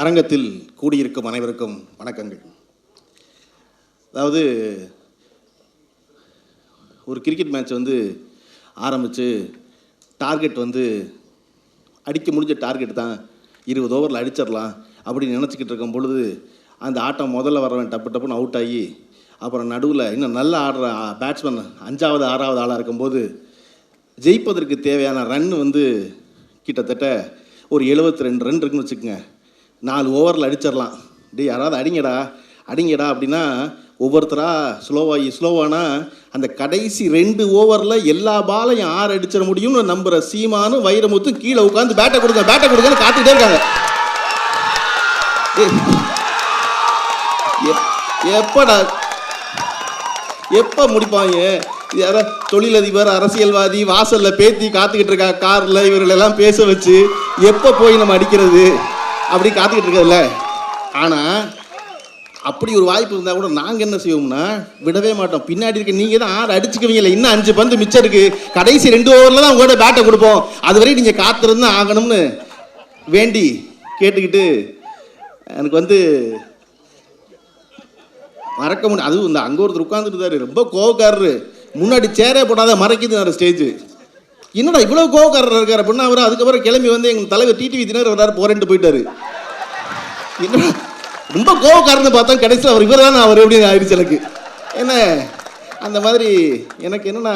அரங்கத்தில் கூடியிருக்கும் அனைவருக்கும் வணக்கங்கள். அதாவது ஒரு கிரிக்கெட் மேட்ச் வந்து ஆரம்பித்து டார்கெட் வந்து அடிக்க முடிஞ்ச டார்கெட் தான் இருபது ஓவரில் அடிச்சிடலாம் அப்படின்னு நினச்சிக்கிட்டு இருக்கும் பொழுது அந்த ஆட்டம் முதல்ல வரவன் டப்பு டப்புன்னு அவுட் ஆகி அப்புறம் நடுவில் இன்னும் நல்லா ஆடுற பேட்ஸ்மேன் அஞ்சாவது ஆறாவது ஆளாக இருக்கும்போது ஜெயிப்பதற்கு தேவையான ரன் வந்து கிட்டத்தட்ட ஒரு 72 ரெண்டு ரன் இருக்குன்னு வச்சுக்கோங்க. நாலு ஓவரில் அடிச்சிடலாம். டேய் யாராவது அடிங்கடா. அடிங்கடா அப்படின்னா ஒவ்வொருத்தராக ஸ்லோவாகி ஸ்லோவானா அந்த கடைசி ரெண்டு ஓவரில் எல்லா பாலையும் ஆறு அடிச்சிட முடியும்னு நம்புகிற சீமானும் வைரமுத்தும் கீழே உட்காந்து பேட்டை கொடுங்க பேட்டை கொடுங்கன்னு காத்துக்கிட்டே இருக்காங்க. எப்- எப்படா எப்போ முடிப்பாங்க? இது யாரோ தொழிலதிபர் அரசியல்வாதி வாசலில் பேத்தி காத்துக்கிட்டு இருக்கா காரில் இவர்களெல்லாம் பேச வச்சு எப்போ போய் நம்ம அடிக்கிறது? அப்படி காத்துக்கிட்டு இருக்கதில்ல ஆனால் அப்படி ஒரு வாய்ப்பு இருந்தால் கூட நாங்கள் என்ன செய்வோம்னா விடவே மாட்டோம். பின்னாடி இருக்க நீங்கள் தான் ஆறு அடிச்சுக்குவீங்களே இன்னும் அஞ்சு பந்து மிச்சம் இருக்கு. கடைசி ரெண்டு ஓவரில் தான் உங்களோட பேட்டை கொடுப்போம். அது வரையும் நீங்கள் காத்திருந்து ஆகணும்னு வேண்டி கேட்டுக்கிட்டு எனக்கு வந்து மறக்க முடியும் அதுவும் இந்த அங்கே ஒருத்தர் உட்காந்துருந்தாரு ரொம்ப கோவக்காரரு. முன்னாடி சேரே போடாத மறைக்குது ஸ்டேஜ் என்னடா இவ்வளோ கோவக்காரர் இருக்கார் அப்படின்னா அவர் அதுக்கப்புறம் கிளம்பி வந்து எங்கள் தலைவர் டிடிவி தினர் வர்றாரு போறேன்ட்டு போயிட்டாரு. என்னடா ரொம்ப கோவக்காரன்னு பார்த்தா கடைசியில் அவர் இவர் தான் அவர் எப்படி ஆயிடுச்சு எனக்கு. என்ன அந்த மாதிரி எனக்கு என்னன்னா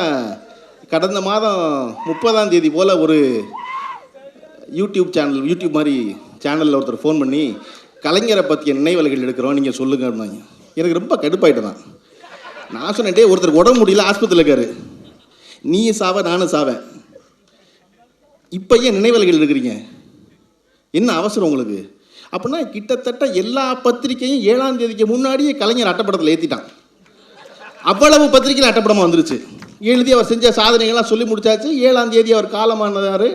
கடந்த மாதம் முப்பதாம் தேதி போல் ஒரு யூடியூப் சேனல் யூடியூப் மாதிரி சேனலில் ஒருத்தர் ஃபோன் பண்ணி கலைஞரை பற்றிய நினைவலைகள் எடுக்கிறோம் நீங்கள் சொல்லுங்க அப்படின்னாங்க. எனக்கு ரொம்ப கடுப்பாயிட்டு நான். நான் சொன்னேன் ஒருத்தருக்கு உடம்பு முடியல ஆஸ்பத்திரியில் இருக்காரு. நீ சாவ நானும் சாவேன். இப்போ ஏன் நினைவலைகள் இருக்கிறீங்க? என்ன அவசரம் உங்களுக்கு? அப்படின்னா கிட்டத்தட்ட எல்லா பத்திரிக்கையும் ஏழாம் தேதிக்கு முன்னாடியே கலைஞர் அட்டப்படத்தில் ஏற்றிட்டான் அவ்வளவு பத்திரிகையில் அட்டப்படமாக வந்துருச்சு. எழுதி அவர் செஞ்ச சாதனைகள்லாம் சொல்லி முடிச்சாச்சு. ஏழாம் தேதி அவர் காலமானதார்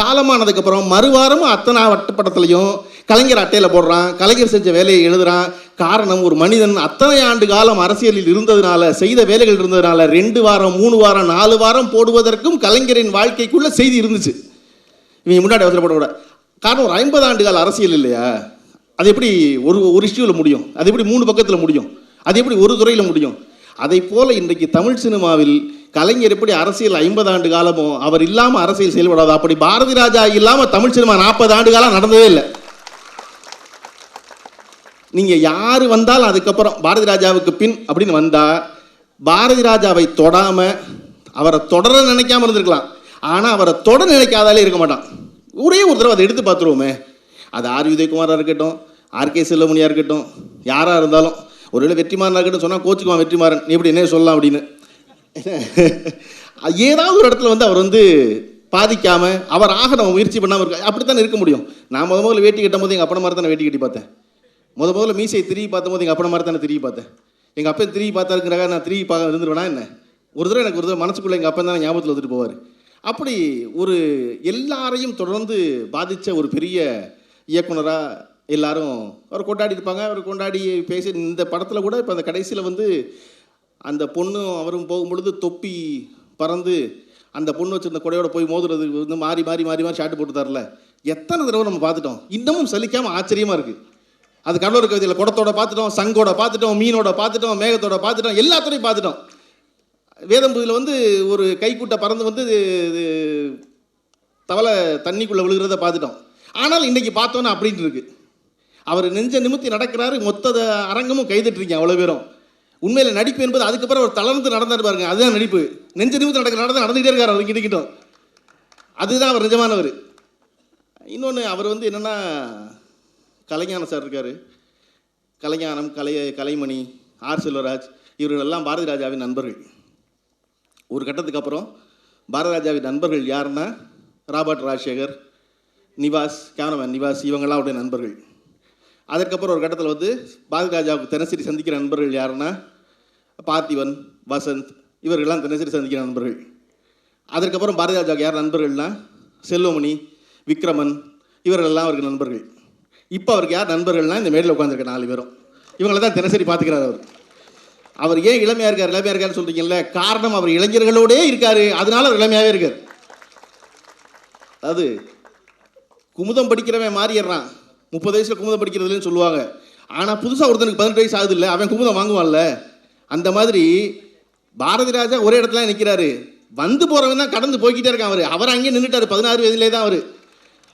காலமானதுக்கப்புறம் மறுவாரமும் அத்தனை அட்டப்படத்துலையும் கலைஞர் அட்டையில் போடுறான். கலைஞர் செஞ்ச வேலையை எழுதுறான். காரணம் ஒரு மனிதன் அத்தனை ஆண்டு காலம் அரசியலில் இருந்ததுனால செய்த வேலைகள் இருந்ததுனால ரெண்டு வாரம் மூணு வாரம் நாலு வாரம் போடுவதற்கும் கலைஞரின் வாழ்க்கைக்குள்ள செய்தி இருந்துச்சு. இவங்க முன்னாடி அவசரப்படக்கூட காரணம் ஒரு ஐம்பது ஆண்டு கால அரசியல் இல்லையா? அது எப்படி ஒரு ஒரு இஷ்யூவில் முடியும்? அது எப்படி மூணு பக்கத்தில் முடியும்? அது எப்படி ஒரு துறையில் முடியும்? அதை போல இன்றைக்கு தமிழ் சினிமாவில் கலைஞர் எப்படி அரசியல் ஐம்பது ஆண்டு காலமோ அவர் இல்லாமல் அரசியல் செயல்படாது அப்படி பாரதி ராஜா இல்லாமல் தமிழ் சினிமா நாற்பது ஆண்டு காலம் நடந்ததே இல்லை. நீங்கள் யார் வந்தாலும் அதுக்கப்புறம் பாரதி ராஜாவுக்கு பின் அப்படின்னு வந்தால் பாரதி ராஜாவை தொடாமல் அவரை தொடர நினைக்காம இருந்திருக்கலாம். ஆனால் அவரை தொட நினைக்காதாலே இருக்க மாட்டான். ஒரே ஒரு தடவை அதை எடுத்து பார்த்துருவோமே. அது ஆர் உதயகுமாராக இருக்கட்டும் ஆர்கே செல்லமுனியாக இருக்கட்டும் யாராக இருந்தாலும் ஒருவேளை வெற்றிமாறனாக இருக்கட்டும் சொன்னால் கோச்சுக்குவான் வெற்றிமாறன். நீ எப்படி என்ன சொல்லலாம் அப்படின்னு. ஏதாவது ஒரு இடத்துல வந்து அவர் வந்து பாதிக்காமல் அவர் ஆக நம்ம முயற்சி பண்ணாமல் இருக்க அப்படித்தானே இருக்க முடியும். நான் முத முதல்ல வேட்டி கட்டும் போது எங்கள் அப்பன மாதிரி தானே வேட்டி கட்டி பார்த்தேன். முத முதல்ல மீசையை திரும்பி பார்த்தபோது எங்கள் அப்பன மாதிரி தானே திரும்பி பார்த்தேன். எங்கள் அப்பன் திரும்பி பார்த்தாருங்கிறாக நான் திரும்பி பார்க்க இருந்துருவேனா என்ன? ஒரு தடவை எனக்கு ஒரு தடவை மனசுக்குள்ளே எங்கள் அப்பன் தான் ஞாபகத்தில் வந்துட்டு போவார். அப்படி ஒரு எல்லாரையும் தொடர்ந்து பாதித்த ஒரு பெரிய இயக்குனராக எல்லாரும் அவர் கொண்டாடி இருப்பாங்க. அவர் கொண்டாடி பேசி இந்த படத்தில் கூட இப்போ அந்த கடைசியில் வந்து அந்த பொண்ணும் அவரும் போகும்பொழுது தொப்பி பறந்து அந்த பொண்ணு வச்சுருந்த கொடையோட போய் மோதுறது வந்து மாறி மாறி மாறி மாறி ஷாட்டு போட்டு தரல எத்தனை தடவை நம்ம பார்த்துட்டோம். இன்னமும் சலிக்காமல் ஆச்சரியமாக இருக்குது அது கடலூர் கவிதையில் குடத்தோட பார்த்துட்டோம் சங்கோட பார்த்துட்டோம் மீனோட பார்த்துட்டோம் மேகத்தோட பார்த்துட்டோம் எல்லாத்துறையும் பார்த்துட்டோம். வேதம்புதியில் வந்து ஒரு கைக்கூட்டை பறந்து வந்து இது தவளை தண்ணிக்குள்ளே விழுகிறத பார்த்துட்டோம். ஆனால் இன்றைக்கி பார்த்தோன்னு அப்படின்ட்டுருக்கு அவர் நெஞ்ச நிமித்தி நடக்கிறாரு மொத்த அரங்கமும் கைதட்டுறீங்க அவ்வளோ பேரும். உண்மையில் நடிப்பு என்பது அதுக்கப்புறம் அவர் தளர்ந்து நடந்தார் பாருங்க அதுதான் நடிப்பு. நெஞ்ச நிமித்தி நடக்கிற நடந்து நடந்துகிட்டே இருக்கார் அவர் கிட்டக்கிட்டோம். அதுதான் அவர் நிஜமானவர். இன்னொன்று அவர் வந்து என்னென்னா கலைஞானம் சார் இருக்கார். கலைஞானம் கலை கலைமணி ஆர் செல்வராஜ் இவர்கள் எல்லாம் பாரதி ராஜாவின் நண்பர்கள். ஒரு கட்டத்துக்கு அப்புறம் பாரதராஜாவின் நண்பர்கள் யாருன்னா? ராபர்ட் ராஜசேகர் நிவாஸ் கேமராமேன் நிவாஸ் இவங்கெல்லாம் அவருடைய நண்பர்கள். அதற்கப்புறம் ஒரு கட்டத்தில் வந்து பாரதி ராஜாவுக்கு தினசரி சந்திக்கிற நண்பர்கள் யாருன்னா? பார்த்திவன் வசந்த் இவர்கள்லாம் தினசரி சந்திக்கிற நண்பர்கள். அதற்கப்புறம் பாரதி ராஜாவுக்கு யார் நண்பர்கள்னா? செல்வமணி விக்ரமன் இவர்களெல்லாம் அவருக்கு நண்பர்கள். இப்போ அவருக்கு யார் நண்பர்கள்னால் இந்த மேடையில் உட்காந்துருக்க நாலு பேரும். இவங்கள தான் தினசரி பார்த்துக்கிறார் அவர். அவர் ஏன் இளமையாக இருக்கார் இளமையாக இருக்காருன்னு சொல்கிறீங்கல்ல காரணம் அவர் இளைஞர்களோடே இருக்கார். அதனால அவர் இளமையாகவே இருக்கார். அதாவது குமுதம் படிக்கிறவன் மாறிடுறான். முப்பது வயசில் குமுதம் படிக்கிறதுலன்னு சொல்லுவாங்க. ஆனால் புதுசாக ஒருத்தனுக்கு பதினெட்டு வயசு ஆகுது இல்லை அவன் குமுதம் வாங்குவான்ல. அந்த மாதிரி பாரதி ராஜா ஒரே இடத்துல நிற்கிறாரு வந்து போகிறவன் தான் கடந்து போய்கிட்டே இருக்கான் அவர். அவர் அங்கேயே நின்றுட்டார் பதினாறு வயதுலேயே தான் அவர்.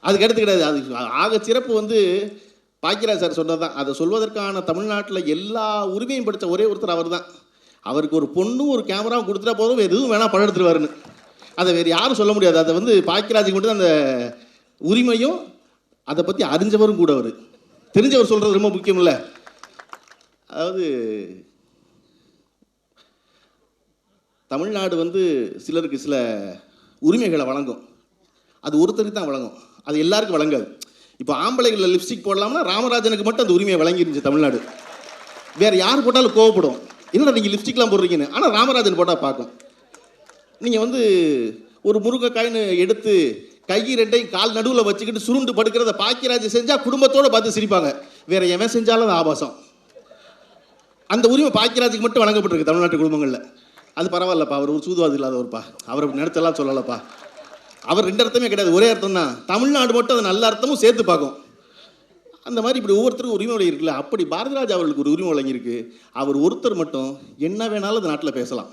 அதுக்கு அடுத்து கிடையாது. அது ஆக சிறப்பு வந்து பாக்கியராஜ் சார் சொன்னது தான் அதை சொல்வதற்கான தமிழ்நாட்டில் எல்லா உரிமையும் படித்த ஒரே ஒருத்தர் அவர் தான் அவருக்கு ஒரு பொண்ணும் ஒரு கேமராவும் கொடுத்துட்டா போதும் எதுவும் வேணால் படம் எடுத்துருவாருன்னு. அதை வேறு யாரும் சொல்ல முடியாது. அதை வந்து பாக்கியராஜுக்கு மட்டும் தான் அந்த உரிமையும் அதை பற்றி அறிஞ்சவரும் கூட அவர். தெரிஞ்சவர் சொல்கிறது ரொம்ப முக்கியமில்ல அதாவது தமிழ்நாடு வந்து சிலருக்கு சில உரிமைகளை வழங்கும். அது ஒருத்தருக்கு தான் வழங்கும். அது எல்லாருக்கும் வழங்காது. இப்போ ஆம்பளைகளில் லிப்ஸ்டிக் போடலாம்னா ராமராஜனுக்கு மட்டும் அந்த உரிமையை வழங்கிருந்துச்சு தமிழ்நாடு. வேறு யார் போட்டாலும் கோவப்படும். என்னடா நீங்கள் லிப்ஸ்டிக்லாம் போடுறீங்கன்னு? ஆனால் ராமராஜன் போட்டால் பார்க்கும். நீங்கள் வந்து ஒரு முருங்கைக்காயின்னு எடுத்து கை ரெண்டையும் கால் நடுவில் வச்சுக்கிட்டு சுருண்டு படுக்கிறத பாக்கியராஜ் செஞ்சால் குடும்பத்தோடு பார்த்து சிரிப்பாங்க. வேற எவன் செஞ்சாலும் அது ஆபாசம். அந்த உரிமை பாக்கியராஜுக்கு மட்டும் வழங்கப்பட்டிருக்கு தமிழ்நாட்டு குடும்பங்களில். அது பரவாயில்லப்பா அவர் ஒரு சூதுவாது இல்லாதவர்ப்பா. அவர் அப்படி சொல்லலப்பா. அவர் ரெண்டு அர்த்தமே கிடையாது. ஒரே அர்த்தம் தான் தமிழ்நாடு மட்டும் அது நல்ல அர்த்தமும் சேர்த்து பார்க்கும். அந்த மாதிரி இப்படி ஒவ்வொருத்தருக்கும் உரிமை வழங்கி இருக்குல்ல அப்படி பாரதிராஜா அவர்களுக்கு ஒரு உரிமை வழங்கியிருக்கு. அவர் ஒருத்தர் மட்டும் என்ன வேணாலும் அந்த நாட்டில் பேசலாம்.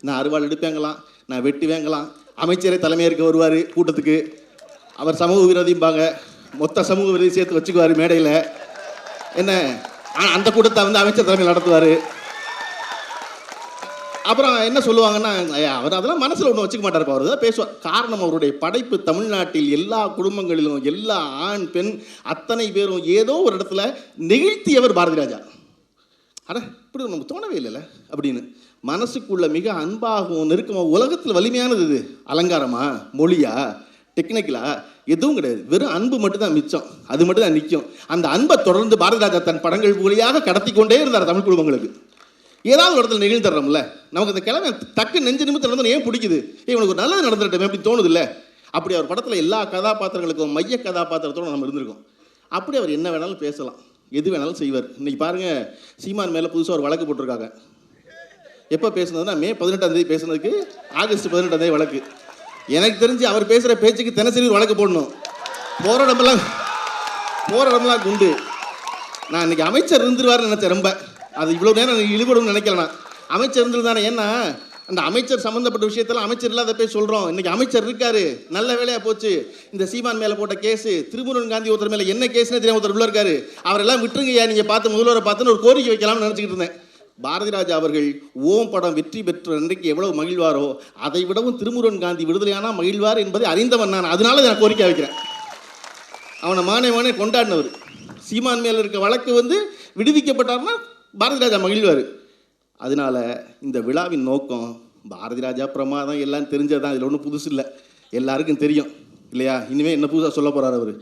நான் அறுவாள் எடுப்பேங்கலாம் நான் வெட்டி வேங்கலாம் அமைச்சரே தலைமையேற்க வருவார் கூட்டத்துக்கு. அவர் சமூக விரோதிம்பாங்க மொத்த சமூக விரோதி சேர்த்து வச்சுக்குவார் மேடையில். என்ன? ஆ- அந்த கூட்டத்தை வந்து அமைச்சர் தலைமையில் நடத்துவார். அப்புறம் என்ன சொல்லுவாங்கன்னா அவர் அதெல்லாம் மனசில் ஒன்றும் வச்சுக்க மாட்டார். அவர் தான் பேசுவார் காரணம் அவருடைய படைப்பு தமிழ்நாட்டில் எல்லா குடும்பங்களிலும் எல்லா ஆண் பெண் அத்தனை பேரும் ஏதோ ஒரு இடத்துல நெகிழ்த்தியவர் பாரதி ராஜா அட இப்படி நமக்கு தோணவே இல்லைல்ல? அப்படின்னு. மனசுக்குள்ள மிக அன்பாகவும் நெருக்கமாக உலகத்தில் வலிமையானது இது. அலங்காரமா? மொழியா? டெக்னிக்கலா எதுவும் கிடையாது. வெறும் அன்பு மட்டும்தான் மிச்சம். அது மட்டும் தான் நிற்கும் அந்த அன்பை தொடர்ந்து பாரதி ராஜா தன் படங்கள் மூலியாக கடத்தி கொண்டே இருந்தார் தமிழ் குடும்பங்களுக்கு. ஏதாவது ஒரு இடத்துல நிகழ்ந்துடுறோம்ல நமக்கு அந்த கிழமை தக்க நெஞ்சு நிமித்தம் நடந்தது ஏன் பிடிக்குது? இவனுக்கு ஒரு நல்லது நடந்துட்டோமே அப்படி தோணுது இல்லை அப்படி அவர் படத்தில் எல்லா கதாபாத்திரங்களுக்கும் மைய கதாபாத்திரத்தோடு நம்ம இருந்திருக்கோம். அப்படி அவர் என்ன வேணாலும் பேசலாம். எது வேணாலும் செய்வார். இன்றைக்கி பாருங்க சீமான் மேலே புதுசாக ஒரு வழக்கு போட்டிருக்காங்க. எப்போ பேசுனதுன்னா மே பதினெட்டாம் தேதி பேசுனதுக்கு ஆகஸ்ட் பதினெட்டாம் தேதி வழக்கு. எனக்கு தெரிஞ்சு அவர் பேசுகிற பேச்சுக்கு தினசரி வழக்கு போடணும். போகிற இடமெல்லாம் போகிற இடமெல்லாம் குண்டு. நான் இன்றைக்கி அமைச்சர் இருந்துருவாருன்னு நினச்சேன் ரொம்ப. அது இவ்வளோ நேரம் இழுபடும் இழுபடும்னு நினைக்கல நான் அமைச்சர் இருந்திருந்தானே ஏன்னா அந்த அமைச்சர் சம்மந்தப்பட்ட விஷயத்தெல்லாம் அமைச்சர் இல்லாத போய் சொல்கிறோம் இன்னைக்கு அமைச்சர் இருக்காரு நல்ல வேலையாக போச்சு. இந்த சீமான் மேலே போட்ட கேஸு திருமுருகன் காந்தி ஒருத்தர் மேலே என்ன கேஸ்னே தெரியாம ஒருத்தர் உள்ள இருக்காரு. அவரெல்லாம் விட்டுருங்கய்யா நீங்கள் பார்த்து முதல்வரை பார்த்துன்னு ஒரு கோரிக்கை வைக்கலாம்னு நினச்சிக்கிட்டு இருந்தேன். பாரதி ராஜா அவர்கள் ஓம் படம் வெற்றி பெற்ற அன்றைக்கு எவ்வளவு மகிழ்வாரோ அதை விடவும் திருமுருகன் காந்தி விடுதலையானா மகிழ்வார் என்பதை அறிந்தவன் நான். அதனால நான் கோரிக்கை வைக்கிறேன். அவனை மானே மானே கொண்டாடினவர். சீமான் மேல இருக்க வழக்கு வந்து விடுவிக்கப்பட்டார்னா பாரதி ராஜா மகிழ்வார். அதனால இந்த விழாவின் நோக்கம் பாரதி ராஜா பிரமாதம் எல்லாம் தெரிஞ்சதுதான் இதில் ஒன்றும் புதுசு இல்லை. எல்லாருக்கும் தெரியும் இல்லையா? இனிமேல் என்ன புதுசாக சொல்ல போகிறார் அவர்?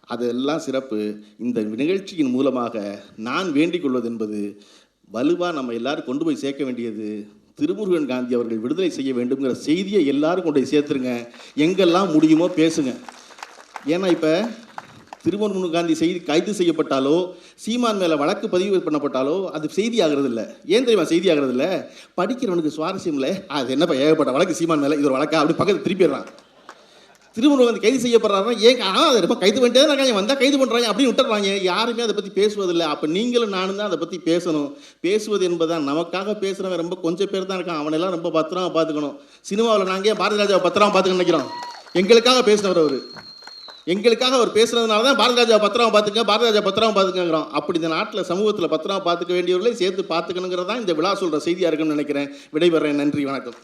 அதெல்லாம் சிறப்பு. இந்த நிகழ்ச்சியின் மூலமாக நான் வேண்டிக் கொள்வது என்பது வலுவாக நம்ம எல்லாரும் கொண்டு போய் சேர்க்க வேண்டியது. திருமுருகன் காந்தி அவர்கள் விடுதலை செய்ய வேண்டுங்கிற செய்தியை எல்லாரும் கொண்டு போய் சேர்த்துருங்க. எங்கெல்லாம் முடியுமோ பேசுங்க. ஏன்னா இப்போ திருமணமுனு காந்தி செய்தி கைது செய்யப்பட்டாலோ சீமான் மேலே வழக்கு பதிவு பண்ணப்பட்டாலோ அது செய்தி ஆகிறது இல்லை ஏன் தெரியுமா செய்தி ஆகிறது இல்லை படிக்கிறவனுக்கு சுவாரஸ்யம் இல்லை. அது என்னப்பா ஏகப்பட்ட வழக்கு சீமான் மேலே இது ஒரு வழக்கா? அப்படி பக்கத்து திருப்பிடுறான் திருமணம் வந்து கைது செய்யப்படுறாருன்னா ஏன் ஆனால் அதை ரொம்ப கைது பண்ணிட்டே தான் இருக்காங்க. வந்தால் கைது பண்ணுறாங்க அப்படின்னு விட்டுறாங்க யாருமே அதை பற்றி பேசுவதில்லை. அப்போ நீங்களும் நானும் தான் அதை பற்றி பேசணும். பேசுவது என்பதுதான். நமக்காக பேசுகிறவன் ரொம்ப கொஞ்சம் பேர் தான் இருக்கான். அவனெல்லாம் ரொம்ப பத்திரமா பார்த்துக்கணும். சினிமாவில் நாங்கள் பாரதி ராஜாவை பத்திரமா பார்த்துக்கணும் நினைக்கிறோம்? எங்களுக்காக பேசினவர் அவர். எங்களுக்காக அவர் பேசுனதுனால தான் பாரதராஜா பத்திரமா பார்த்துக்க பாரதி ராஜா பத்திரமா பார்த்துக்கங்கிறோம். அப்படி இந்த நாட்டில் சமூகத்தில் பத்திரமா பார்த்துக்க வேண்டியவர்களை சேர்த்து பார்த்துக்கணுங்கிறதான் இந்த விழா சொல்கிற செய்தியாக இருக்குன்னு நினைக்கிறேன். விடைபெறேன். நன்றி வணக்கம்.